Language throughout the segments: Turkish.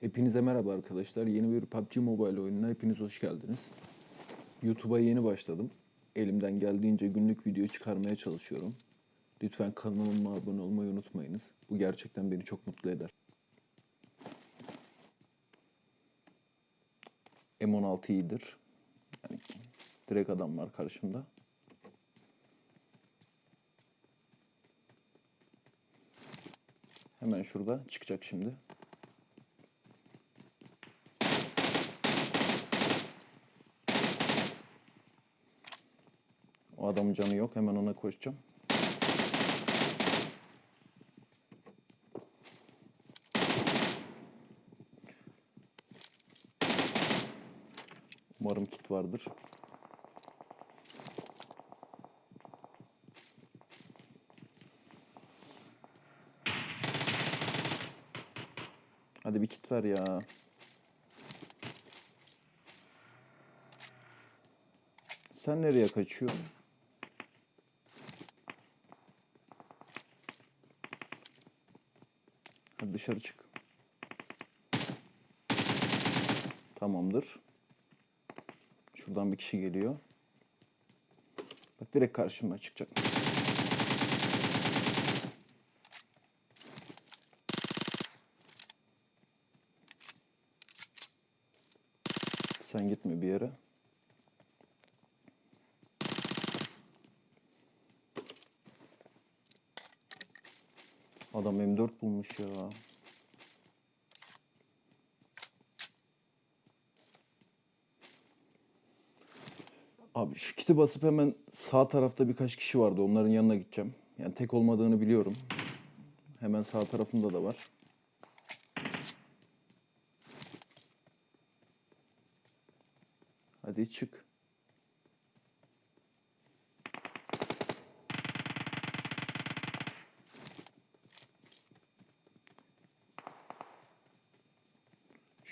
Hepinize merhaba arkadaşlar. Yeni bir PUBG Mobile oyununa hepiniz hoş geldiniz. YouTube'a yeni başladım. Elimden geldiğince günlük video çıkarmaya çalışıyorum. Lütfen kanalıma abone olmayı unutmayınız. Bu gerçekten beni çok mutlu eder. M16 iyidir. Yani direkt adam var karşımda. Hemen şurada çıkacak şimdi. Adamın canı yok. Hemen ona koşacağım. Umarım kit vardır. Hadi bir kit ver ya. Sen nereye kaçıyorsun? Hadi dışarı çık. Tamamdır. Şuradan bir kişi geliyor. Bak direkt karşıma çıkacak. Sen gitme bir yere. Adam M4 bulmuş ya. Abi şu kiti basıp hemen sağ tarafta birkaç kişi vardı. Onların yanına gideceğim. Yani tek olmadığını biliyorum. Hemen sağ tarafında da var. Hadi çık.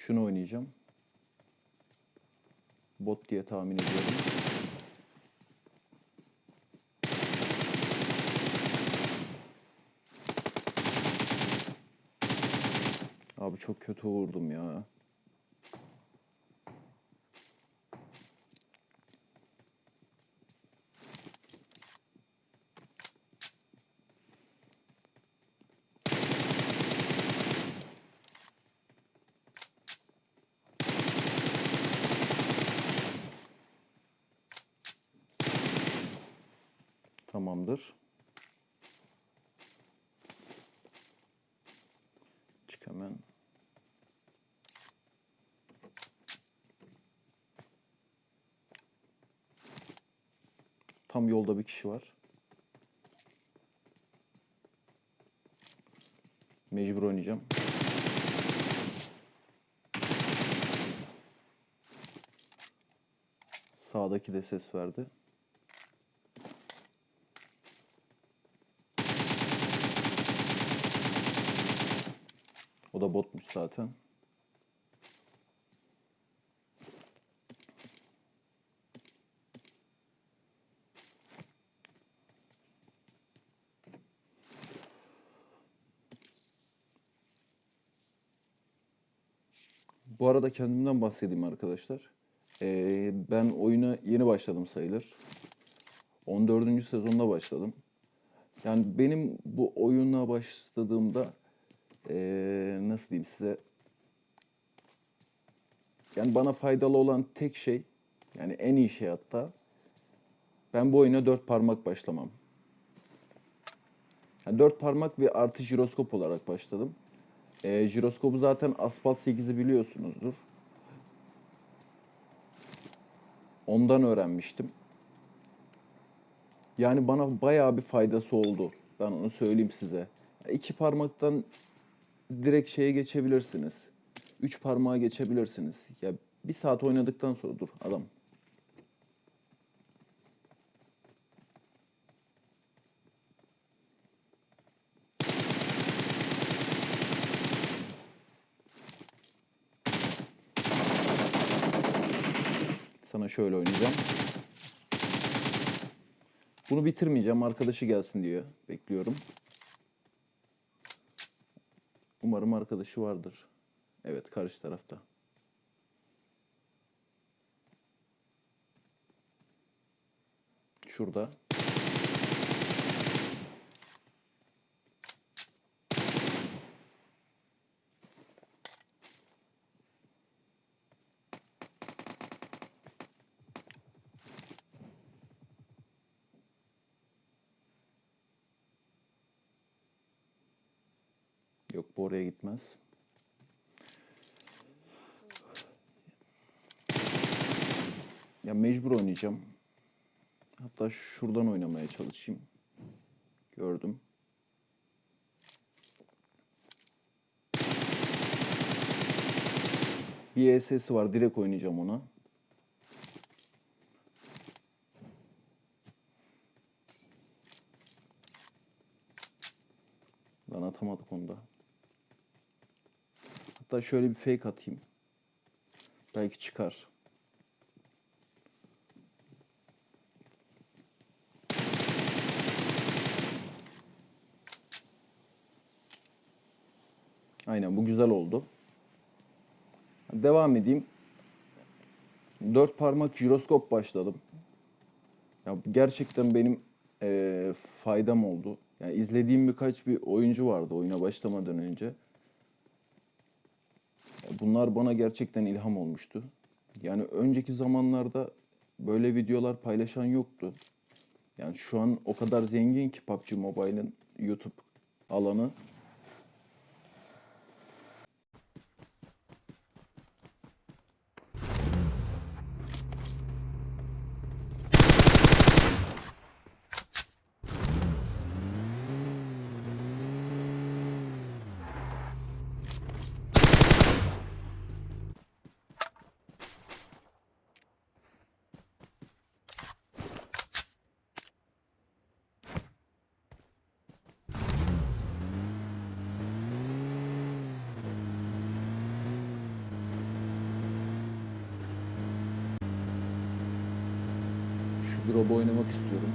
Şunu oynayacağım. Bot diye tahmin ediyorum. Abi çok kötü vurdum ya. Tamamdır. Çık hemen. Tam yolda bir kişi var. Mecbur oynayacağım. Sağdaki de ses verdi. O da botmuş zaten. Bu arada kendimden bahsedeyim arkadaşlar. Ee, ben oyuna yeni başladım sayılır. 14. sezonda başladım. Yani benim bu oyuna başladığımda ee, nasıl diyeyim size yani bana faydalı olan tek şey yani en iyi şey hatta ben bu oyuna dört parmak başlamam. Yani dört parmak ve artı jiroskop olarak başladım. Ee, jiroskopu zaten Asphalt 8'i biliyorsunuzdur. Ondan öğrenmiştim. Yani bana bayağı bir faydası oldu. Ben onu söyleyeyim size. İki parmaktan direkt şeye geçebilirsiniz. Üç parmağa geçebilirsiniz. Ya bir saat oynadıktan sonra dur adam. Sana şöyle oynayacağım. Bunu bitirmeyeceğim. Arkadaşı gelsin diyor. Bekliyorum. Umarım arkadaşı vardır. Evet karşı tarafta. Şurada. Yok bu oraya gitmez. Ya mecbur oynayacağım. Hatta şuradan oynamaya çalışayım. Gördüm. Bir ESS'i var. Direkt oynayacağım ona. Lan atamadık onu da. Hatta şöyle bir fake atayım. Belki çıkar. Aynen bu güzel oldu. Devam edeyim. Dört parmak jiroskop başladım. Ya gerçekten benim eee, faydam oldu. Yani izlediğim birkaç bir oyuncu vardı oyuna başlamadan önce. Bunlar bana gerçekten ilham olmuştu. Yani önceki zamanlarda böyle videolar paylaşan yoktu. Yani şu an o kadar zengin ki PUBG Mobile'ın YouTube alanı. Şu drop'u oynamak istiyorum.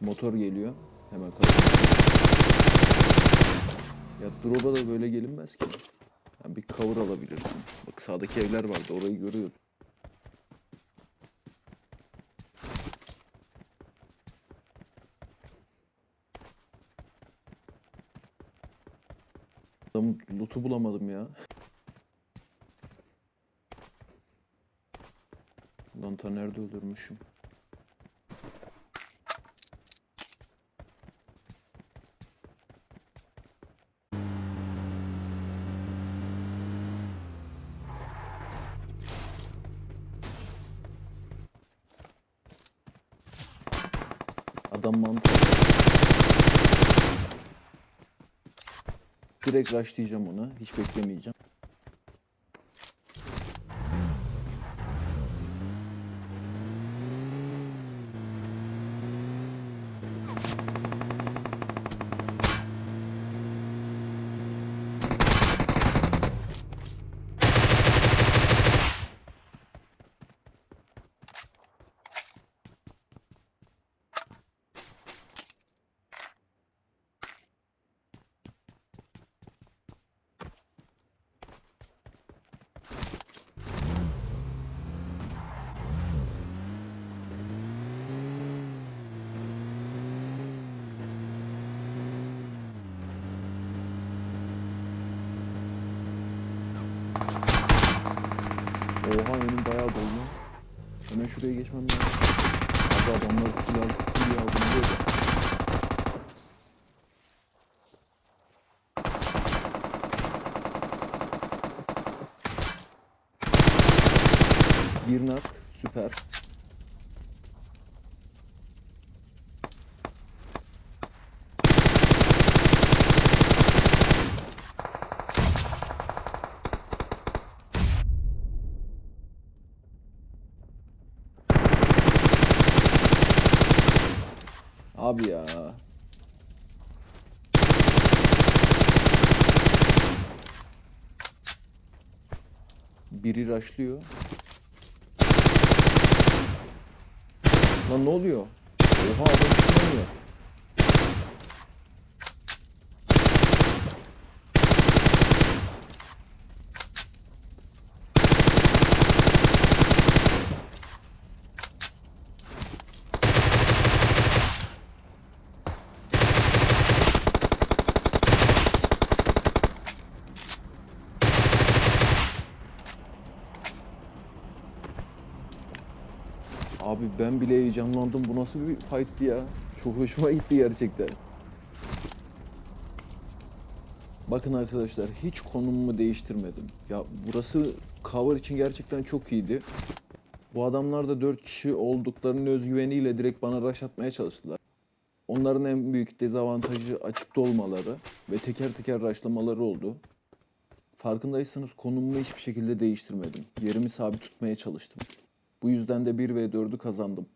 Motor geliyor. Hemen karşıma. Ya drop'a da böyle gelinmez ki. Ya bir cover alabilirsin. Bak sağdaki evler vardı orayı görüyorum. Adamın loot'u bulamadım ya. Lan nerede öldürmüşüm? Adam. Direkt rushlayacağım ona. Hiç beklemeyeceğim. Oha dolu. Hemen şuraya geçmem lazım. Abi adamlar silah silah aldım diyor da. Bir nak süper. abi ya. Biri raşlıyor. Lan ne oluyor? Oha adam çıkamıyor. Ben bile heyecanlandım. Bu nasıl bir fight'ti ya? Çok hoşuma gitti gerçekten. Bakın arkadaşlar hiç konumumu değiştirmedim. Ya burası cover için gerçekten çok iyiydi. Bu adamlar da 4 kişi olduklarının özgüveniyle direkt bana rush atmaya çalıştılar. Onların en büyük dezavantajı açıkta olmaları ve teker teker rushlamaları oldu. Farkındaysanız konumumu hiçbir şekilde değiştirmedim. Yerimi sabit tutmaya çalıştım. Bu yüzden de 1 ve 4'ü kazandım.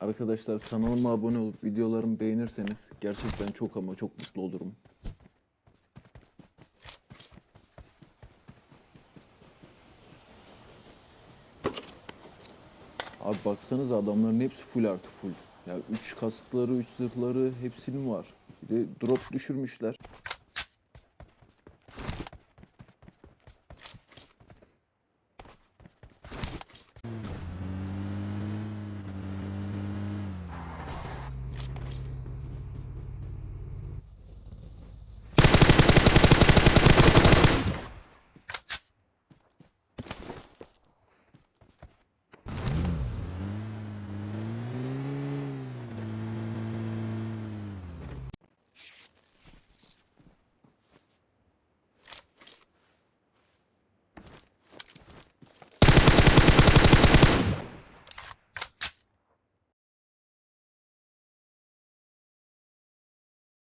Arkadaşlar kanalıma abone olup videolarımı beğenirseniz gerçekten çok ama çok mutlu olurum. Abi baksanıza adamların hepsi full artı full. Ya 3 kaskları, 3 zırhları hepsinin var. Bir de drop düşürmüşler.